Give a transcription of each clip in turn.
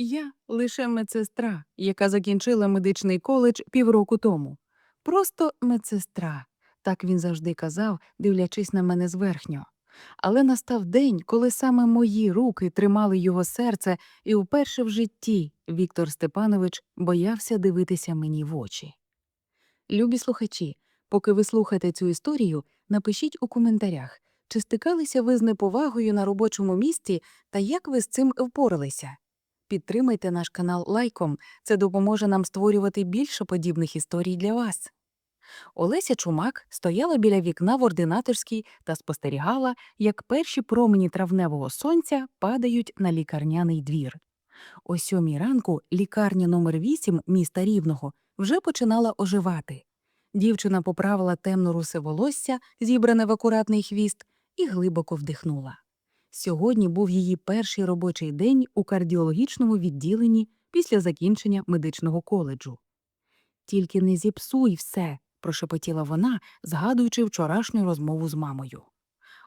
Я лише медсестра, яка закінчила медичний коледж півроку тому. Просто медсестра, так він завжди казав, дивлячись на мене зверхньо. Але настав день, коли саме мої руки тримали його серце, і вперше в житті Віктор Степанович боявся дивитися мені в очі. Любі слухачі, поки ви слухаєте цю історію, напишіть у коментарях, чи стикалися ви з неповагою на робочому місці та як ви з цим впоралися. Підтримайте наш канал лайком, це допоможе нам створювати більше подібних історій для вас. Олеся Чумак стояла біля вікна в ординаторській та спостерігала, як перші промені травневого сонця падають на лікарняний двір. О сьомій ранку лікарня номер 8 міста Рівного вже починала оживати. Дівчина поправила темно русе волосся, зібране в акуратний хвіст, і глибоко вдихнула. Сьогодні був її перший робочий день у кардіологічному відділенні після закінчення медичного коледжу. Тільки не зіпсуй все, прошепотіла вона, згадуючи вчорашню розмову з мамою.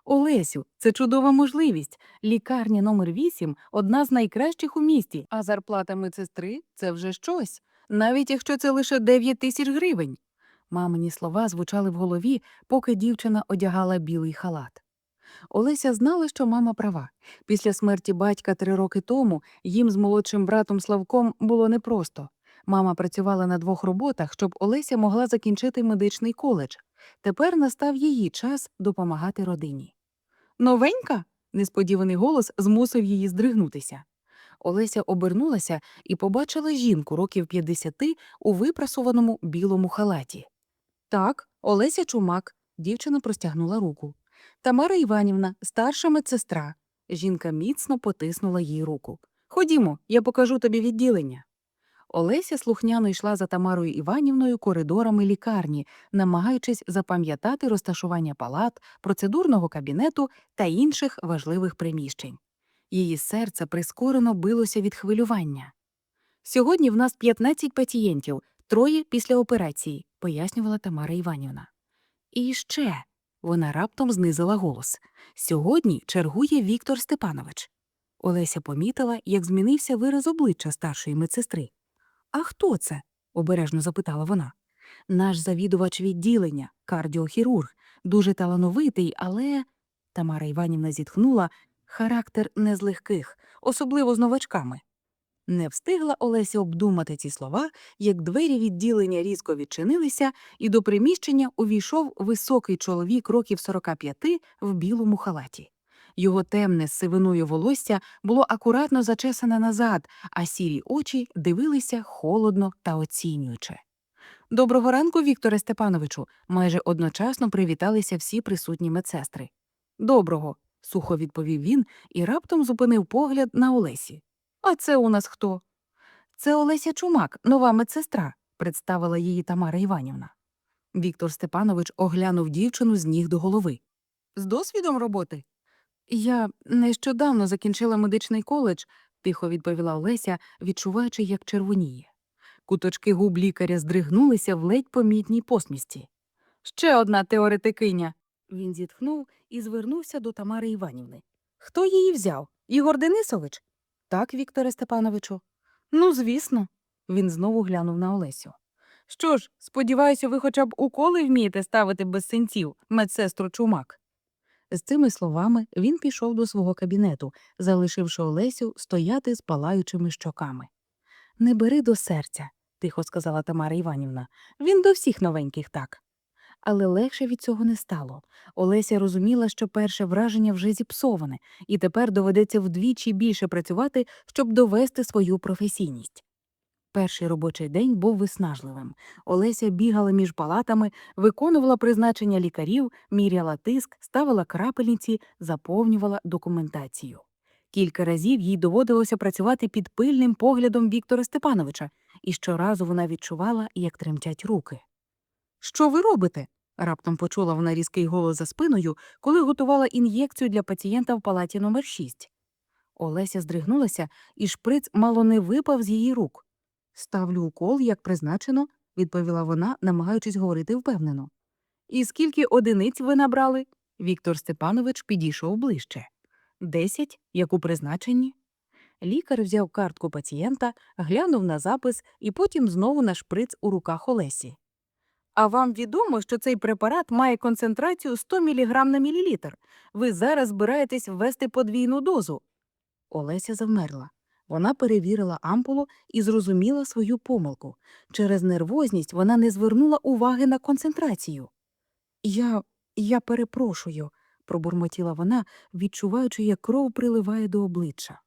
Олесю, це чудова можливість. Лікарня номер 8 – одна з найкращих у місті, а зарплата медсестри – це вже щось, навіть якщо це лише 9 тисяч гривень. Мамині слова звучали в голові, поки дівчина одягала білий халат. Олеся знала, що мама права. Після смерті батька три роки тому їм з молодшим братом Славком було непросто. Мама працювала на двох роботах, щоб Олеся могла закінчити медичний коледж. Тепер настав її час допомагати родині. Новенька? несподіваний голос змусив її здригнутися. Олеся обернулася і побачила жінку років 50 у випрасуваному білому халаті. Так, Олеся Чумак, дівчина простягнула руку. Тамара Іванівна, старша медсестра. Жінка міцно потиснула їй руку. Ходімо, я покажу тобі відділення. Олеся слухняно йшла за Тамарою Іванівною коридорами лікарні, намагаючись запам'ятати розташування палат, процедурного кабінету та інших важливих приміщень. Її серце прискорено билося від хвилювання. Сьогодні в нас 15 пацієнтів, троє після операції, пояснювала Тамара Іванівна. І ще вона раптом знизила голос. Сьогодні чергує Віктор Степанович. Олеся помітила, як змінився вираз обличчя старшої медсестри. А хто це? обережно запитала вона. Наш завідувач відділення, кардіохірург, дуже талановитий, але. Тамара Іванівна зітхнула характер не з легких, особливо з новачками. Не встигла Олеся обдумати ці слова, як двері відділення різко відчинилися, і до приміщення увійшов високий чоловік років 45 в білому халаті. Його темне з сивиною волосся було акуратно зачесане назад, а сірі очі дивилися холодно та оцінююче. Доброго ранку, Вікторе Степановичу. майже одночасно привіталися всі присутні медсестри. Доброго, сухо відповів він і раптом зупинив погляд на Олесі. А це у нас хто? Це Олеся Чумак, нова медсестра, представила її Тамара Іванівна. Віктор Степанович оглянув дівчину з ніг до голови. З досвідом роботи? Я нещодавно закінчила медичний коледж, тихо відповіла Олеся, відчуваючи, як червоніє. Куточки губ лікаря здригнулися в ледь помітній посмісті. Ще одна теоретикиня. Він зітхнув і звернувся до Тамари Іванівни. Хто її взяв? Ігор Денисович? Так, Вікторе Степановичу. Ну, звісно. Він знову глянув на Олесю. Що ж, сподіваюся, ви хоча б уколи вмієте ставити без синців, медсестру чумак. З цими словами він пішов до свого кабінету, залишивши Олесю стояти з палаючими щоками. Не бери до серця, тихо сказала Тамара Іванівна. Він до всіх новеньких так. Але легше від цього не стало. Олеся розуміла, що перше враження вже зіпсоване, і тепер доведеться вдвічі більше працювати, щоб довести свою професійність. Перший робочий день був виснажливим. Олеся бігала між палатами, виконувала призначення лікарів, міряла тиск, ставила крапельниці, заповнювала документацію. Кілька разів їй доводилося працювати під пильним поглядом Віктора Степановича, і щоразу вона відчувала, як тремтять руки. Що ви робите? раптом почула вона різкий голос за спиною, коли готувала ін'єкцію для пацієнта в палаті номер 6 Олеся здригнулася, і шприц мало не випав з її рук. Ставлю укол, як призначено, відповіла вона, намагаючись говорити впевнено. І скільки одиниць ви набрали? Віктор Степанович підійшов ближче. Десять, як у призначенні. Лікар взяв картку пацієнта, глянув на запис і потім знову на шприц у руках Олесі. А вам відомо, що цей препарат має концентрацію 100 мг на мілілітр. Ви зараз збираєтесь ввести подвійну дозу. Олеся завмерла. Вона перевірила ампулу і зрозуміла свою помилку. Через нервозність вона не звернула уваги на концентрацію. Я. я перепрошую, пробурмотіла вона, відчуваючи, як кров приливає до обличчя.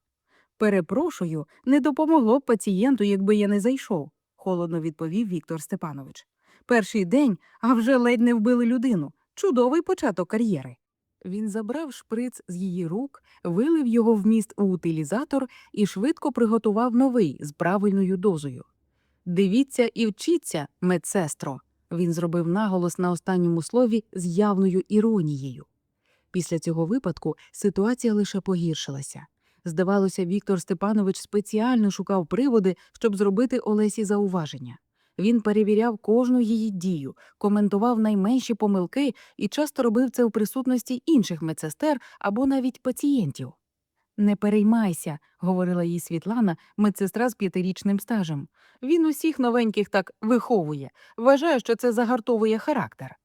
Перепрошую, не допомогло б пацієнту, якби я не зайшов, холодно відповів Віктор Степанович. Перший день, а вже ледь не вбили людину. Чудовий початок кар'єри. Він забрав шприц з її рук, вилив його вміст у утилізатор і швидко приготував новий з правильною дозою. Дивіться і вчіться, медсестро. Він зробив наголос на останньому слові з явною іронією. Після цього випадку ситуація лише погіршилася. Здавалося, Віктор Степанович спеціально шукав приводи, щоб зробити Олесі зауваження. Він перевіряв кожну її дію, коментував найменші помилки і часто робив це у присутності інших медсестер або навіть пацієнтів. Не переймайся, говорила їй Світлана, медсестра з п'ятирічним стажем. Він усіх новеньких так виховує, вважає, що це загартовує характер.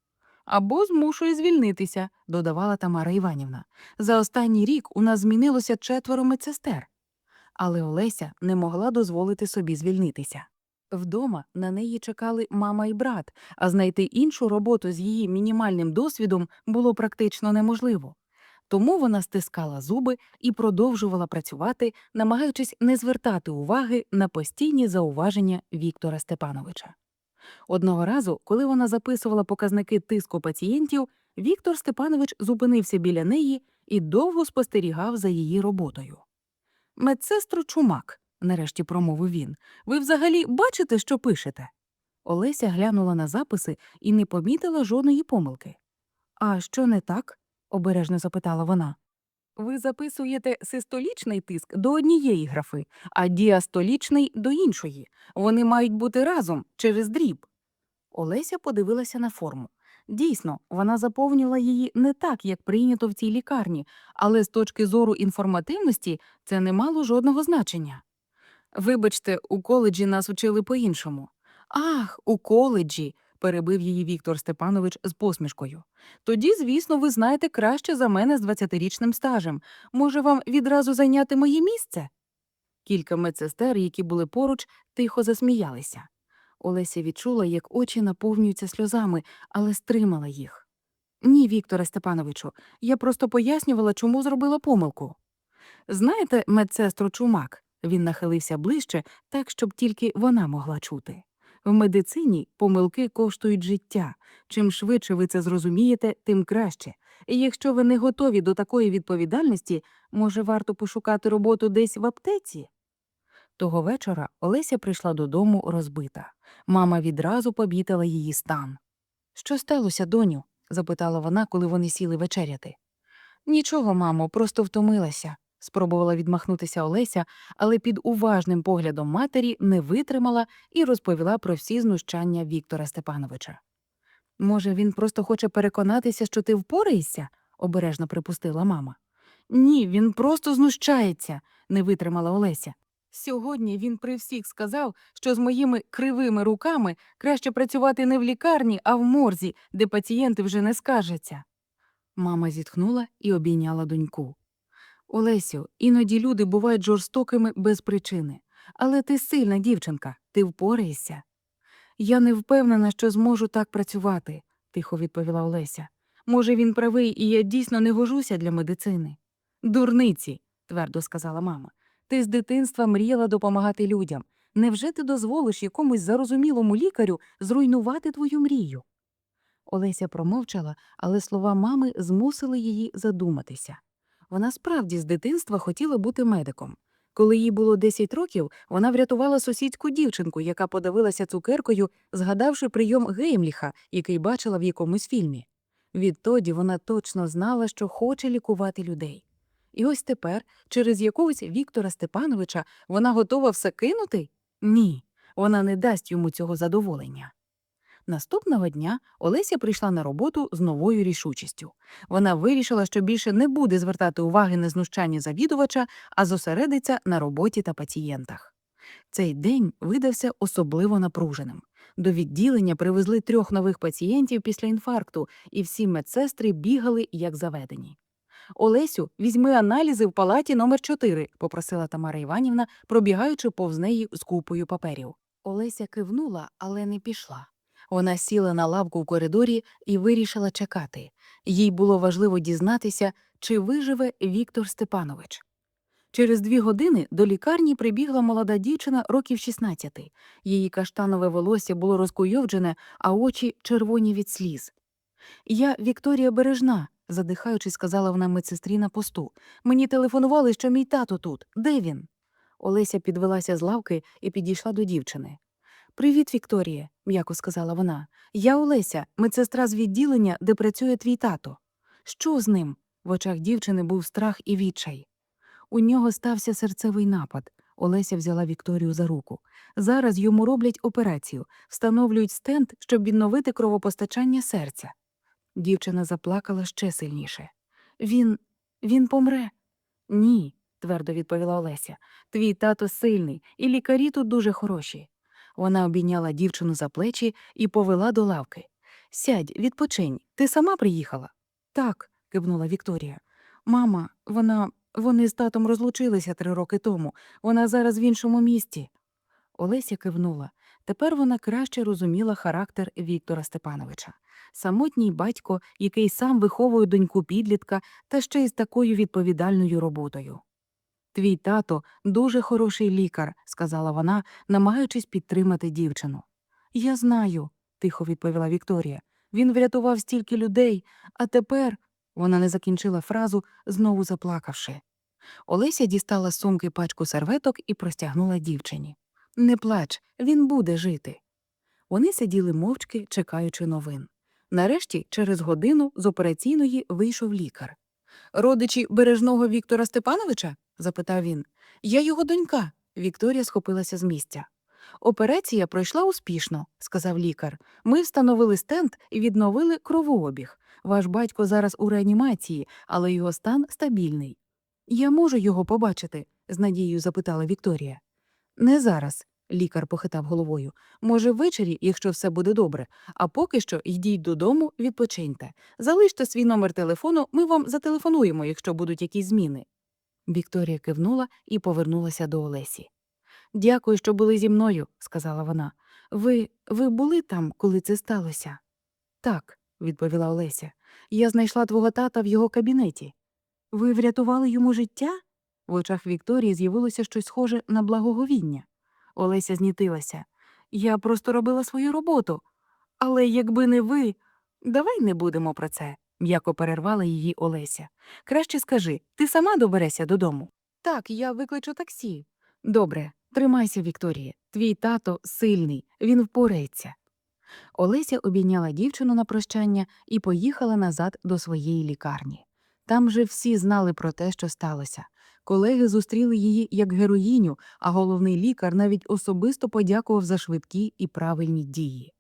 Або змушує звільнитися, додавала Тамара Іванівна. За останній рік у нас змінилося четверо медсестер. Але Олеся не могла дозволити собі звільнитися. Вдома на неї чекали мама і брат, а знайти іншу роботу з її мінімальним досвідом було практично неможливо. Тому вона стискала зуби і продовжувала працювати, намагаючись не звертати уваги на постійні зауваження Віктора Степановича. Одного разу, коли вона записувала показники тиску пацієнтів, Віктор Степанович зупинився біля неї і довго спостерігав за її роботою. Медсестру чумак, нарешті промовив він, ви взагалі бачите, що пишете? Олеся глянула на записи і не помітила жодної помилки. А що не так? обережно запитала вона. Ви записуєте систолічний тиск до однієї графи, а діастолічний до іншої. Вони мають бути разом через дріб. Олеся подивилася на форму. Дійсно, вона заповнювала її не так, як прийнято в цій лікарні, але з точки зору інформативності це не мало жодного значення. Вибачте, у коледжі нас учили по-іншому. Ах, у коледжі, перебив її Віктор Степанович з посмішкою. Тоді, звісно, ви знаєте краще за мене з 20-річним стажем. Може, вам відразу зайняти моє місце? Кілька медсестер, які були поруч, тихо засміялися. Олеся відчула, як очі наповнюються сльозами, але стримала їх. Ні, Вікторе Степановичу, я просто пояснювала, чому зробила помилку. Знаєте, медсестру чумак, він нахилився ближче, так, щоб тільки вона могла чути. В медицині помилки коштують життя. Чим швидше ви це зрозумієте, тим краще. І якщо ви не готові до такої відповідальності, може, варто пошукати роботу десь в аптеці? Того вечора Олеся прийшла додому розбита. Мама відразу побітила її стан. Що сталося, доню? запитала вона, коли вони сіли вечеряти. Нічого, мамо, просто втомилася, спробувала відмахнутися Олеся, але під уважним поглядом матері не витримала і розповіла про всі знущання Віктора Степановича. Може, він просто хоче переконатися, що ти впораєшся? обережно припустила мама. Ні, він просто знущається, не витримала Олеся. Сьогодні він при всіх сказав, що з моїми кривими руками краще працювати не в лікарні, а в морзі, де пацієнти вже не скаржаться. Мама зітхнула і обійняла доньку. Олесю, іноді люди бувають жорстокими без причини. Але ти сильна дівчинка, ти впораєшся. Я не впевнена, що зможу так працювати, тихо відповіла Олеся. Може, він правий, і я дійсно не гожуся для медицини. Дурниці, твердо сказала мама. Ти з дитинства мріяла допомагати людям. Невже ти дозволиш якомусь зарозумілому лікарю зруйнувати твою мрію? Олеся промовчала, але слова мами змусили її задуматися. Вона справді з дитинства хотіла бути медиком. Коли їй було 10 років, вона врятувала сусідську дівчинку, яка подавилася цукеркою, згадавши прийом Геймліха, який бачила в якомусь фільмі. Відтоді вона точно знала, що хоче лікувати людей. І ось тепер, через якогось Віктора Степановича, вона готова все кинути? Ні, вона не дасть йому цього задоволення. Наступного дня Олеся прийшла на роботу з новою рішучістю. Вона вирішила, що більше не буде звертати уваги на знущання завідувача, а зосередиться на роботі та пацієнтах. Цей день видався особливо напруженим. До відділення привезли трьох нових пацієнтів після інфаркту, і всі медсестри бігали як заведені. Олесю, візьми аналізи в палаті номер 4 попросила Тамара Іванівна, пробігаючи повз неї з купою паперів. Олеся кивнула, але не пішла. Вона сіла на лавку в коридорі і вирішила чекати. Їй було важливо дізнатися, чи виживе Віктор Степанович. Через дві години до лікарні прибігла молода дівчина років 16. Її каштанове волосся було розкуйовджене, а очі червоні від сліз. Я Вікторія Бережна, задихаючись, сказала вона медсестрі на посту. Мені телефонували, що мій тато тут. Де він? Олеся підвелася з лавки і підійшла до дівчини. Привіт, Вікторія, м'яко сказала вона. Я Олеся, медсестра з відділення, де працює твій тато. Що з ним? В очах дівчини був страх і відчай. У нього стався серцевий напад. Олеся взяла Вікторію за руку. Зараз йому роблять операцію, встановлюють стенд, щоб відновити кровопостачання серця. Дівчина заплакала ще сильніше. Він. він помре. Ні, твердо відповіла Олеся. Твій тато сильний, і лікарі тут дуже хороші. Вона обійняла дівчину за плечі і повела до лавки. Сядь, відпочинь, ти сама приїхала? Так, кивнула Вікторія. Мама, вона. вони з татом розлучилися три роки тому. Вона зараз в іншому місті. Олеся кивнула. Тепер вона краще розуміла характер Віктора Степановича. Самотній батько, який сам виховує доньку підлітка та ще й з такою відповідальною роботою. Твій тато дуже хороший лікар, сказала вона, намагаючись підтримати дівчину. Я знаю, тихо відповіла Вікторія. Він врятував стільки людей, а тепер. Вона не закінчила фразу, знову заплакавши. Олеся дістала з сумки пачку серветок і простягнула дівчині. Не плач, він буде жити. Вони сиділи мовчки, чекаючи новин. Нарешті, через годину з операційної вийшов лікар. Родичі бережного Віктора Степановича? Запитав він. Я його донька. Вікторія схопилася з місця. Операція пройшла успішно, сказав лікар. Ми встановили стенд і відновили кровообіг. Ваш батько зараз у реанімації, але його стан стабільний. Я можу його побачити? з надією запитала Вікторія. Не зараз, лікар похитав головою. Може, ввечері, якщо все буде добре, а поки що йдіть додому, відпочиньте. Залиште свій номер телефону, ми вам зателефонуємо, якщо будуть якісь зміни. Вікторія кивнула і повернулася до Олесі. Дякую, що були зі мною, сказала вона. Ви ви були там, коли це сталося? Так, відповіла Олеся. Я знайшла твого тата в його кабінеті. Ви врятували йому життя? В очах Вікторії з'явилося щось схоже на благоговіння. Олеся знітилася. Я просто робила свою роботу. Але якби не ви, давай не будемо про це, м'яко перервала її Олеся. Краще скажи, ти сама доберешся додому? Так, я викличу таксі. Добре, тримайся, Вікторія. Твій тато сильний, він впорається. Олеся обійняла дівчину на прощання і поїхала назад до своєї лікарні. Там же всі знали про те, що сталося. Колеги зустріли її як героїню, а головний лікар навіть особисто подякував за швидкі і правильні дії.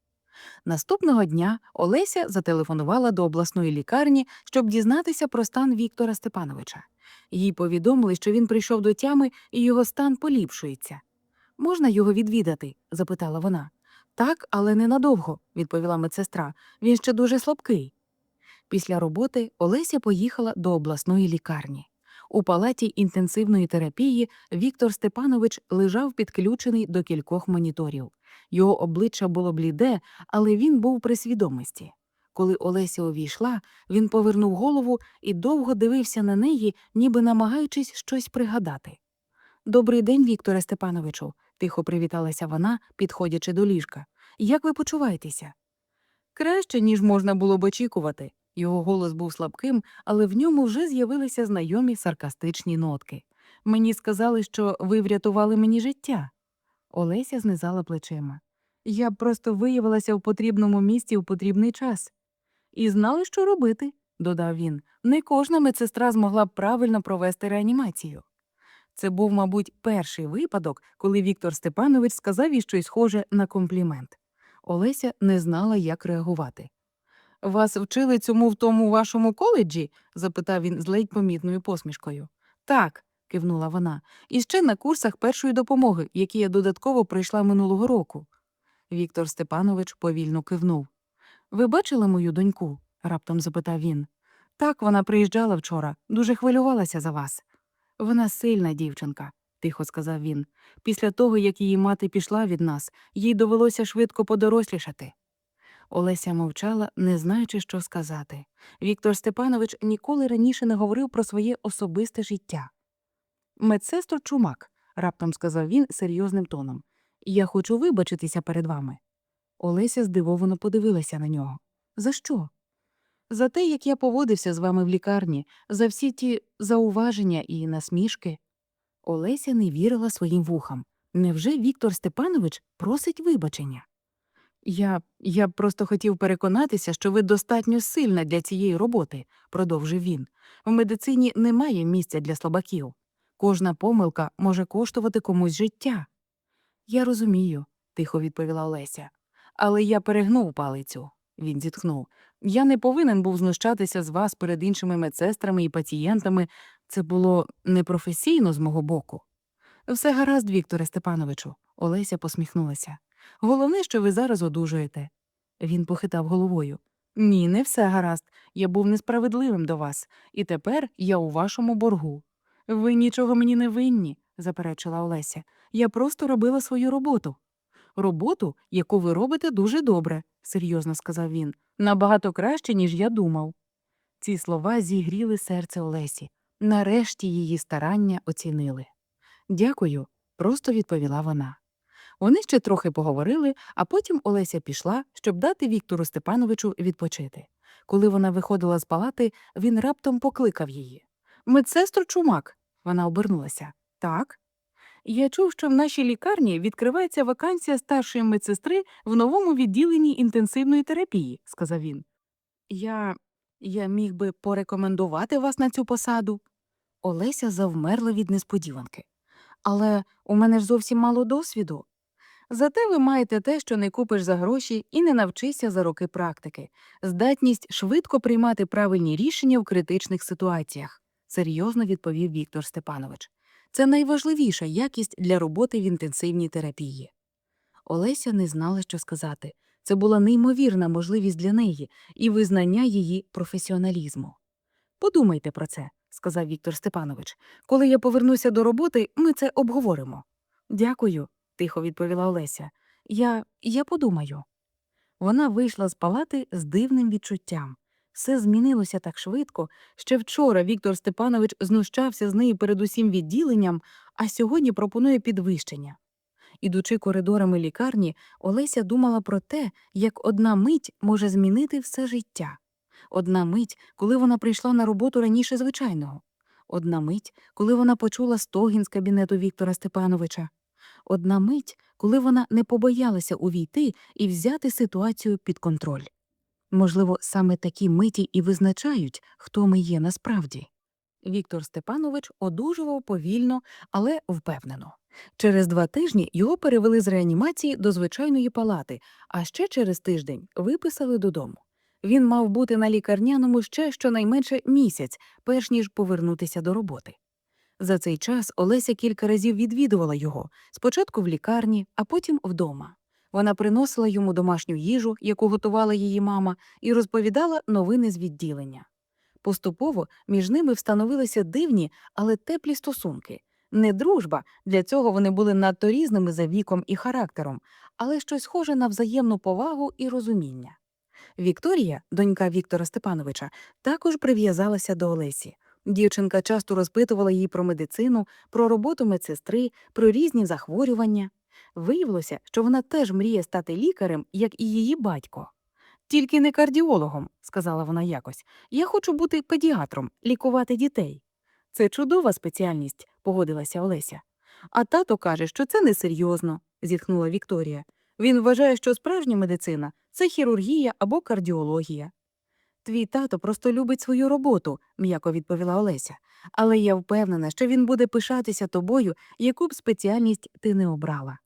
Наступного дня Олеся зателефонувала до обласної лікарні, щоб дізнатися про стан Віктора Степановича. Їй повідомили, що він прийшов до тями і його стан поліпшується. Можна його відвідати? запитала вона. Так, але ненадовго, відповіла медсестра. Він ще дуже слабкий. Після роботи Олеся поїхала до обласної лікарні. У палаті інтенсивної терапії Віктор Степанович лежав підключений до кількох моніторів. Його обличчя було бліде, але він був при свідомості. Коли Олеся увійшла, він повернув голову і довго дивився на неї, ніби намагаючись щось пригадати. Добрий день, Вікторе Степановичу, тихо привіталася вона, підходячи до ліжка. Як ви почуваєтеся? Краще, ніж можна було б очікувати. Його голос був слабким, але в ньому вже з'явилися знайомі саркастичні нотки. Мені сказали, що ви врятували мені життя. Олеся знизала плечима. Я просто виявилася в потрібному місці в потрібний час. І знали, що робити, додав він. Не кожна медсестра змогла б правильно провести реанімацію. Це був, мабуть, перший випадок, коли Віктор Степанович сказав їй щось схоже на комплімент. Олеся не знала, як реагувати. Вас вчили цьому в тому вашому коледжі? запитав він з ледь помітною посмішкою. Так, кивнула вона, і ще на курсах першої допомоги, які я додатково пройшла минулого року. Віктор Степанович повільно кивнув. Ви бачили мою доньку? раптом запитав він. Так, вона приїжджала вчора, дуже хвилювалася за вас. Вона сильна дівчинка, тихо сказав він. Після того, як її мати пішла від нас, їй довелося швидко подорослішати. Олеся мовчала, не знаючи, що сказати. Віктор Степанович ніколи раніше не говорив про своє особисте життя. Медсестро Чумак, раптом сказав він серйозним тоном. Я хочу вибачитися перед вами. Олеся здивовано подивилася на нього. За що? За те, як я поводився з вами в лікарні, за всі ті зауваження і насмішки. Олеся не вірила своїм вухам. Невже Віктор Степанович просить вибачення? Я, я просто хотів переконатися, що ви достатньо сильна для цієї роботи, продовжив він. В медицині немає місця для слабаків. Кожна помилка може коштувати комусь життя. Я розумію, тихо відповіла Олеся. Але я перегнув палицю, він зітхнув. Я не повинен був знущатися з вас перед іншими медсестрами і пацієнтами. Це було непрофесійно з мого боку. Все гаразд, Вікторе Степановичу, Олеся посміхнулася. Головне, що ви зараз одужуєте. Він похитав головою. Ні, не все гаразд. Я був несправедливим до вас, і тепер я у вашому боргу. Ви нічого мені не винні, заперечила Олеся. Я просто робила свою роботу. Роботу, яку ви робите дуже добре, серйозно сказав він, набагато краще, ніж я думав. Ці слова зігріли серце Олесі. Нарешті її старання оцінили. Дякую, просто відповіла вона. Вони ще трохи поговорили, а потім Олеся пішла, щоб дати Віктору Степановичу відпочити. Коли вона виходила з палати, він раптом покликав її. Медсестру Чумак. Вона обернулася. Так. Я чув, що в нашій лікарні відкривається вакансія старшої медсестри в новому відділенні інтенсивної терапії, сказав він. Я. я міг би порекомендувати вас на цю посаду. Олеся завмерла від несподіванки. Але у мене ж зовсім мало досвіду. Зате ви маєте те, що не купиш за гроші і не навчишся за роки практики, здатність швидко приймати правильні рішення в критичних ситуаціях, серйозно відповів Віктор Степанович. Це найважливіша якість для роботи в інтенсивній терапії. Олеся не знала, що сказати. Це була неймовірна можливість для неї і визнання її професіоналізму. Подумайте про це, сказав Віктор Степанович. Коли я повернуся до роботи, ми це обговоримо. Дякую, тихо відповіла Олеся. Я. я подумаю. Вона вийшла з палати з дивним відчуттям. Все змінилося так швидко. Ще вчора Віктор Степанович знущався з неї перед усім відділенням, а сьогодні пропонує підвищення. Ідучи коридорами лікарні, Олеся думала про те, як одна мить може змінити все життя. Одна мить, коли вона прийшла на роботу раніше звичайного. Одна мить, коли вона почула стогін з кабінету Віктора Степановича. Одна мить, коли вона не побоялася увійти і взяти ситуацію під контроль. Можливо, саме такі миті і визначають, хто ми є насправді. Віктор Степанович одужував повільно, але впевнено. Через два тижні його перевели з реанімації до звичайної палати, а ще через тиждень виписали додому. Він мав бути на лікарняному ще щонайменше місяць, перш ніж повернутися до роботи. За цей час Олеся кілька разів відвідувала його спочатку в лікарні, а потім вдома. Вона приносила йому домашню їжу, яку готувала її мама, і розповідала новини з відділення. Поступово між ними встановилися дивні, але теплі стосунки. Не дружба, для цього вони були надто різними за віком і характером, але щось схоже на взаємну повагу і розуміння. Вікторія, донька Віктора Степановича, також прив'язалася до Олесі. Дівчинка часто розпитувала її про медицину, про роботу медсестри, про різні захворювання. Виявилося, що вона теж мріє стати лікарем, як і її батько. Тільки не кардіологом, сказала вона якось. Я хочу бути педіатром, лікувати дітей. Це чудова спеціальність, погодилася Олеся. А тато каже, що це несерйозно, зітхнула Вікторія. Він вважає, що справжня медицина це хірургія або кардіологія. Твій тато просто любить свою роботу, м'яко відповіла Олеся, але я впевнена, що він буде пишатися тобою, яку б спеціальність ти не обрала.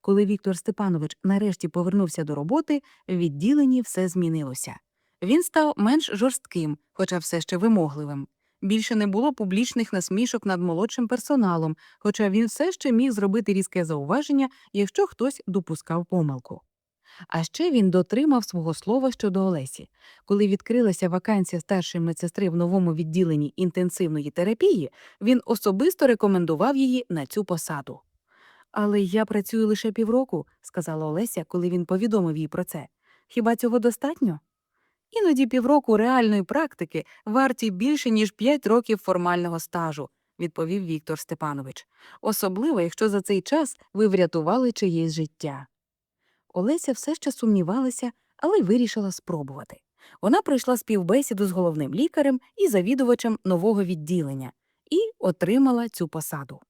Коли Віктор Степанович нарешті повернувся до роботи, в відділенні все змінилося. Він став менш жорстким, хоча все ще вимогливим. Більше не було публічних насмішок над молодшим персоналом, хоча він все ще міг зробити різке зауваження, якщо хтось допускав помилку. А ще він дотримав свого слова щодо Олесі. Коли відкрилася вакансія старшої медсестри в новому відділенні інтенсивної терапії, він особисто рекомендував її на цю посаду. Але я працюю лише півроку, сказала Олеся, коли він повідомив їй про це. Хіба цього достатньо? Іноді півроку реальної практики варті більше, ніж п'ять років формального стажу, відповів Віктор Степанович. Особливо, якщо за цей час ви врятували чиєсь життя. Олеся все ще сумнівалася, але вирішила спробувати. Вона пройшла співбесіду з головним лікарем і завідувачем нового відділення і отримала цю посаду.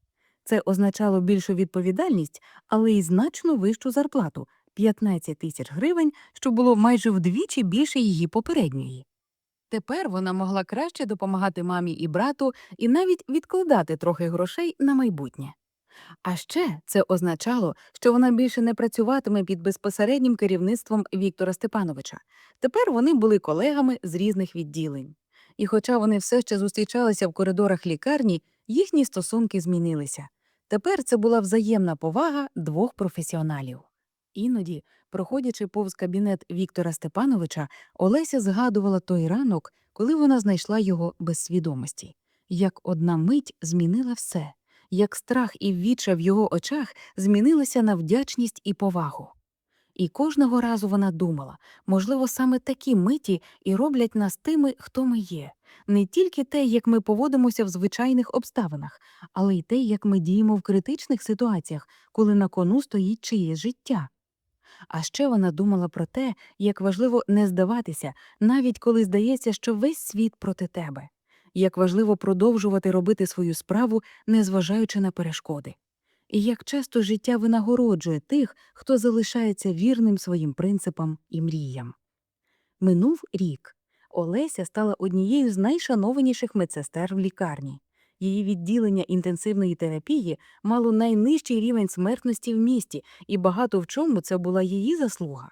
Це означало більшу відповідальність, але й значно вищу зарплату 15 тисяч гривень, що було майже вдвічі більше її попередньої. Тепер вона могла краще допомагати мамі і брату і навіть відкладати трохи грошей на майбутнє. А ще це означало, що вона більше не працюватиме під безпосереднім керівництвом Віктора Степановича. Тепер вони були колегами з різних відділень. І хоча вони все ще зустрічалися в коридорах лікарні, їхні стосунки змінилися. Тепер це була взаємна повага двох професіоналів. Іноді, проходячи повз кабінет Віктора Степановича, Олеся згадувала той ранок, коли вона знайшла його без свідомості. Як одна мить змінила все, як страх і відча в його очах змінилися на вдячність і повагу. І кожного разу вона думала, можливо, саме такі миті і роблять нас тими, хто ми є, не тільки те, як ми поводимося в звичайних обставинах, але й те, як ми діємо в критичних ситуаціях, коли на кону стоїть чиєсь життя. А ще вона думала про те, як важливо не здаватися, навіть коли здається, що весь світ проти тебе, як важливо продовжувати робити свою справу, незважаючи на перешкоди. І як часто життя винагороджує тих, хто залишається вірним своїм принципам і мріям. Минув рік. Олеся стала однією з найшанованіших медсестер в лікарні. Її відділення інтенсивної терапії мало найнижчий рівень смертності в місті, і багато в чому це була її заслуга.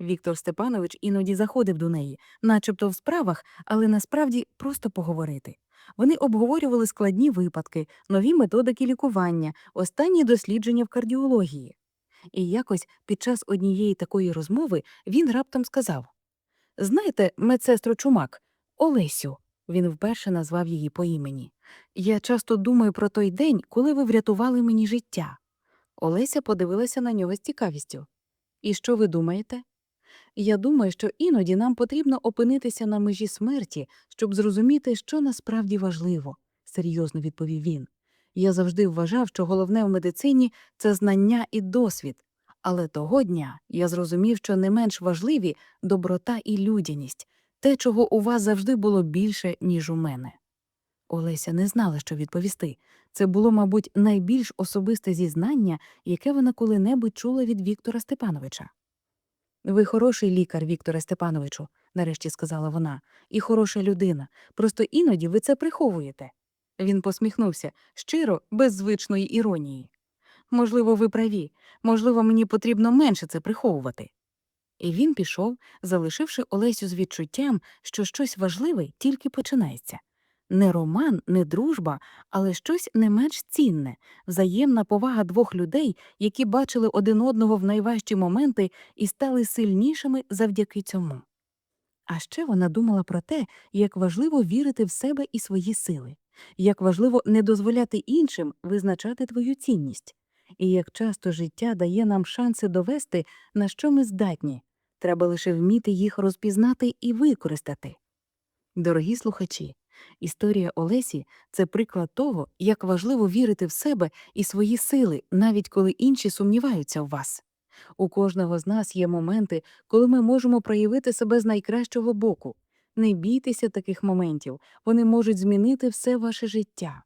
Віктор Степанович іноді заходив до неї, начебто в справах, але насправді просто поговорити. Вони обговорювали складні випадки, нові методики лікування, останні дослідження в кардіології. І якось під час однієї такої розмови він раптом сказав Знаєте, медсестро Чумак, Олесю, він вперше назвав її по імені. Я часто думаю про той день, коли ви врятували мені життя. Олеся подивилася на нього з цікавістю. І що ви думаєте? Я думаю, що іноді нам потрібно опинитися на межі смерті, щоб зрозуміти, що насправді важливо, серйозно відповів він. Я завжди вважав, що головне в медицині це знання і досвід. Але того дня я зрозумів, що не менш важливі доброта і людяність, те, чого у вас завжди було більше, ніж у мене. Олеся не знала, що відповісти. Це було, мабуть, найбільш особисте зізнання, яке вона коли-небудь чула від Віктора Степановича. Ви хороший лікар, Вікторе Степановичу, нарешті сказала вона, і хороша людина. Просто іноді ви це приховуєте. Він посміхнувся щиро, без звичної іронії. Можливо, ви праві, можливо, мені потрібно менше це приховувати. І він пішов, залишивши Олесю з відчуттям, що щось важливе тільки починається. Не роман, не дружба, але щось не менш цінне, взаємна повага двох людей, які бачили один одного в найважчі моменти і стали сильнішими завдяки цьому. А ще вона думала про те, як важливо вірити в себе і свої сили, як важливо не дозволяти іншим визначати твою цінність, і як часто життя дає нам шанси довести, на що ми здатні, треба лише вміти їх розпізнати і використати. Дорогі слухачі, історія Олесі це приклад того, як важливо вірити в себе і свої сили, навіть коли інші сумніваються в вас. У кожного з нас є моменти, коли ми можемо проявити себе з найкращого боку. Не бійтеся таких моментів, вони можуть змінити все ваше життя.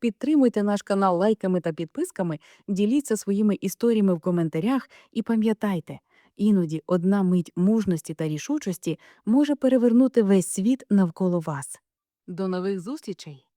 Підтримуйте наш канал лайками та підписками, діліться своїми історіями в коментарях і пам'ятайте, іноді одна мить мужності та рішучості може перевернути весь світ навколо вас. До нових зустрічей!